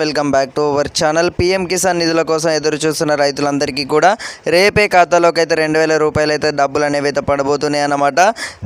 Welcome back to our channel. PM Kisan నిధుల కోసం ఎదురు చూస్తున్న రైతులందరికీ కూడా రేపే ఖాతాలోకి అయితే రెండు వేల రూపాయలు అయితే డబ్బులు అనేవి అయితే పడబోతున్నాయి అన్నమాట.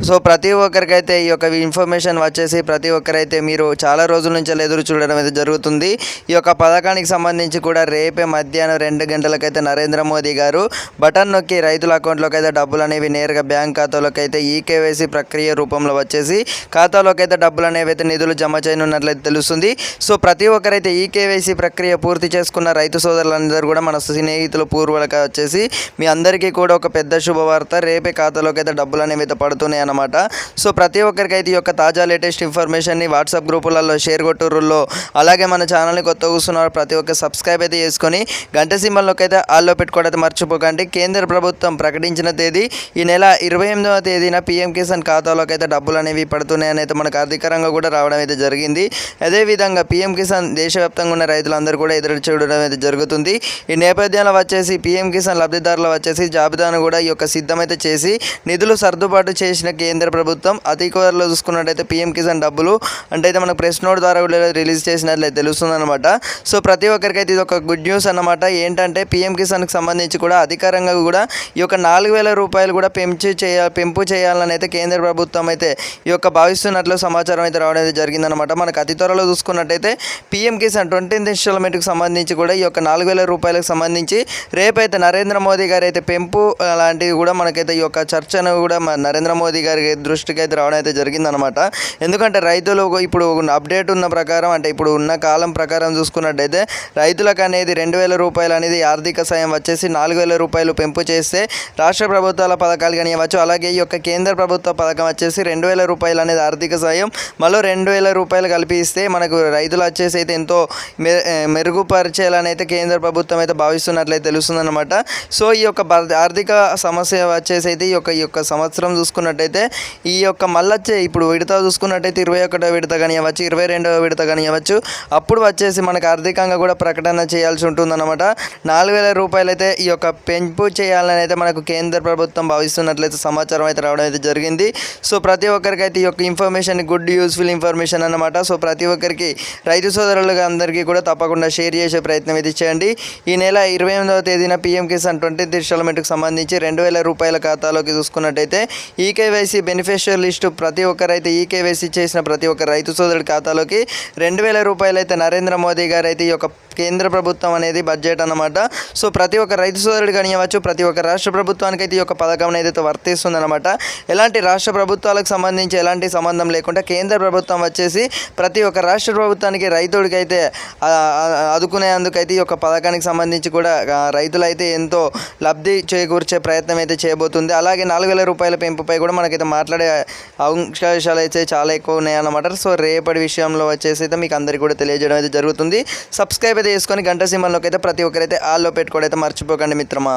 సో ప్రతి ఒక్కరికైతే ఈ యొక్క ఇన్ఫర్మేషన్ వచ్చేసి ప్రతి ఒక్కరైతే మీరు చాలా రోజుల నుంచి ఎదురు చూడడం అయితే జరుగుతుంది. ఈ యొక్క పథకానికి సంబంధించి కూడా రేపే మధ్యాహ్నం రెండు గంటలకైతే నరేంద్ర మోదీ గారు బటన్ నొక్కి రైతుల అకౌంట్లోకి అయితే డబ్బులు అనేవి నేరుగా బ్యాంక్ ఖాతాలోకి అయితే ఈ కేవైసీ ప్రక్రియ రూపంలో వచ్చేసి ఖాతాలోకి అయితే డబ్బులు అనేవి అయితే నిధులు జమ చేయనున్నట్లయితే తెలుస్తుంది. సో ప్రతి ఒక్కరైతే ఈ కేవైసీ ప్రక్రియ పూర్తి చేసుకున్న రైతు సోదరులందరూ కూడా మన స్నేహితులు పూర్వులకు వచ్చేసి మీ అందరికీ కూడా ఒక పెద్ద శుభవార్త. రేపే ఖాతాలోకి అయితే డబ్బులు అనేవి అయితే పడుతున్నాయి అన్నమాట. సో ప్రతి ఒక్కరికైతే ఈ యొక్క తాజా లేటెస్ట్ ఇన్ఫర్మేషన్ని వాట్సాప్ గ్రూపులలో షేర్ కొట్టుర్రుల్లో అలాగే మన ఛానల్ని కొత్త కూర్చున్నారు ప్రతి ఒక్క సబ్స్క్రైబ్ అయితే చేసుకొని గంట సింబల్లోకి అయితే ఆల్లో పెట్టుకోవడం అయితే మర్చిపోకండి. కేంద్ర ప్రభుత్వం ప్రకటించిన తేదీ ఈ నెల ఇరవై ఎనిమిదవ తేదీన పీఎం కిసాన్ ఖాతాలోకి అయితే డబ్బులు అనేవి పడుతున్నాయని అయితే మనకు అధికారంగా కూడా రావడం అయితే జరిగింది. అదేవిధంగా పీఎం కిసాన్ దేశవ్యాప్తంగా ఉన్న రైతులందరూ కూడా ఎదురు చూడడం అయితే జరుగుతుంది. ఈ నేపథ్యంలో వచ్చేసి పీఎం కిసాన్ లబ్ధిదారులు వచ్చేసి జాబితాను కూడా ఈ యొక్క సిద్ధమైతే చేసి నిధులు సర్దుబాటు చేసిన కేంద్ర ప్రభుత్వం అతి త్వరలో చూసుకున్నట్టయితే పీఎం కిసాన్ డబ్బులు అంటే అయితే మనకు ప్రెస్ నోట్ ద్వారా కూడా రిలీజ్ చేసినట్లయితే తెలుస్తుంది అనమాట సో ప్రతి ఒక్కరికైతే ఇది ఒక గుడ్ న్యూస్ అన్నమాట. ఏంటంటే పీఎం కిసాన్కి సంబంధించి కూడా అధికారంగా కూడా ఈ యొక్క నాలుగు వేల రూపాయలు కూడా పెంచి చేయ పెంపు చేయాలని అయితే కేంద్ర ప్రభుత్వం అయితే ఈ యొక్క భావిస్తున్నట్లు సమాచారం అయితే రావడం అయితే జరిగిందనమాట మనకు అతి త్వరలో చూసుకున్నట్టయితే పీఎం కిసాన్ ట్వంటీ ఇన్స్టాల్మెంట్కి సంబంధించి కూడా ఈ యొక్క నాలుగు వేల రూపాయలకు సంబంధించి రేపైతే నరేంద్ర మోదీ గారు అయితే పెంపు లాంటివి కూడా మనకైతే ఈ యొక్క చర్చను కూడా నరేంద్ర మోదీ గారి దృష్టికి అయితే రావడం అయితే జరిగిందనమాట. ఎందుకంటే రైతులు ఇప్పుడు అప్డేట్ ఉన్న ప్రకారం అంటే ఇప్పుడు ఉన్న కాలం ప్రకారం చూసుకున్నట్టయితే రైతులకు అనేది రెండు వేల రూపాయలు అనేది ఆర్థిక సాయం వచ్చేసి నాలుగు వేల రూపాయలు పెంపు చేస్తే రాష్ట్ర ప్రభుత్వాల పథకాలు కానివ్వచ్చు అలాగే ఈ యొక్క కేంద్ర ప్రభుత్వ పథకం వచ్చేసి రెండు వేల రూపాయలు అనేది ఆర్థిక సాయం మళ్ళీ రెండు వేల రూపాయలు కల్పిస్తే మనకు రైతులు వచ్చేసి అయితే ఎంతో మె మెరుగుపరిచేయాలని అయితే కేంద్ర ప్రభుత్వం అయితే భావిస్తున్నట్లయితే తెలుస్తుందన్నమాట. సో ఈ యొక్క ఆర్థిక సమస్య వచ్చేసి అయితే ఈ యొక్క ఈ యొక్క సంవత్సరం చూసుకున్నట్టయితే ఈ యొక్క మళ్ళొచ్చే ఇప్పుడు విడత చూసుకున్నట్టయితే ఇరవై ఒకటో విడత కానివ్వచ్చు ఇరవై రెండవ విడత కానివ్వచ్చు అప్పుడు వచ్చేసి మనకు ఆర్థికంగా కూడా ప్రకటన చేయాల్సి ఉంటుందన్నమాట. నాలుగు వేల రూపాయలు అయితే ఈ యొక్క పెంపు చేయాలని అయితే మనకు కేంద్ర ప్రభుత్వం భావిస్తున్నట్లయితే సమాచారం అయితే రావడం అయితే జరిగింది. సో ప్రతి ఒక్కరికి ఈ యొక్క ఇన్ఫర్మేషన్ గుడ్ యూస్ఫుల్ ఇన్ఫర్మేషన్ అన్నమాట. సో ప్రతి ఒక్కరికి రైతు సోదరులుగా అందరికీ కూడా తప్పకుండా షేర్ చేసే ప్రయత్నం ఇది చేయండి. ఈ నెల ఇరవై ఎనిమిదవ తేదీన పీఎం కిసాన్ ట్వంటీ ఇన్స్టాల్మెంట్కి సంబంధించి రెండు వేల రూపాయల ఖాతాలోకి చూసుకున్నట్టయితే ఈకేవైసీ బెనిఫిషియర్ లిస్టు ప్రతి ఒక్కరైతే ఈకేవైసీ చేసిన ప్రతి ఒక్క రైతు సోదరుడి ఖాతాలోకి రెండు వేల రూపాయలు అయితే నరేంద్ర మోదీ గారు అయితే ఈ యొక్క కేంద్ర ప్రభుత్వం అనేది బడ్జెట్ అన్నమాట. సో ప్రతి ఒక్క రైతు సోదరుడు కానివ్వచ్చు ప్రతి ఒక్క రాష్ట్ర ప్రభుత్వానికి అయితే ఈ యొక్క పథకం అయితే వర్తిస్తుంది అనమాట ఎలాంటి రాష్ట్ర ప్రభుత్వాలకు సంబంధించి ఎలాంటి సంబంధం లేకుండా కేంద్ర ప్రభుత్వం వచ్చేసి ప్రతి ఒక్క రాష్ట్ర ప్రభుత్వానికి రైతుడికైతే అదుకునేందుకైతే ఆదుకునేందుకైతే ఈ యొక్క పథకానికి సంబంధించి కూడా రైతులైతే ఎంతో లబ్ధి చేకూర్చే ప్రయత్నం అయితే చేయబోతుంది. అలాగే నాలుగు వేల రూపాయల పెంపుపై కూడా మనకైతే మాట్లాడే అవకాశాలు అయితే చాలా ఎక్కువ ఉన్నాయన్నమాట. సో రేపటి విషయంలో వచ్చేసి అయితే మీకు అందరికీ కూడా తెలియజేయడం అయితే జరుగుతుంది. సబ్స్క్రైబ్ అయితే వేసుకొని గంట సింబల్లోకి అయితే ప్రతి ఒక్కరైతే ఆల్లో పెట్టుకోవడం అయితే మర్చిపోకండి మిత్రమా.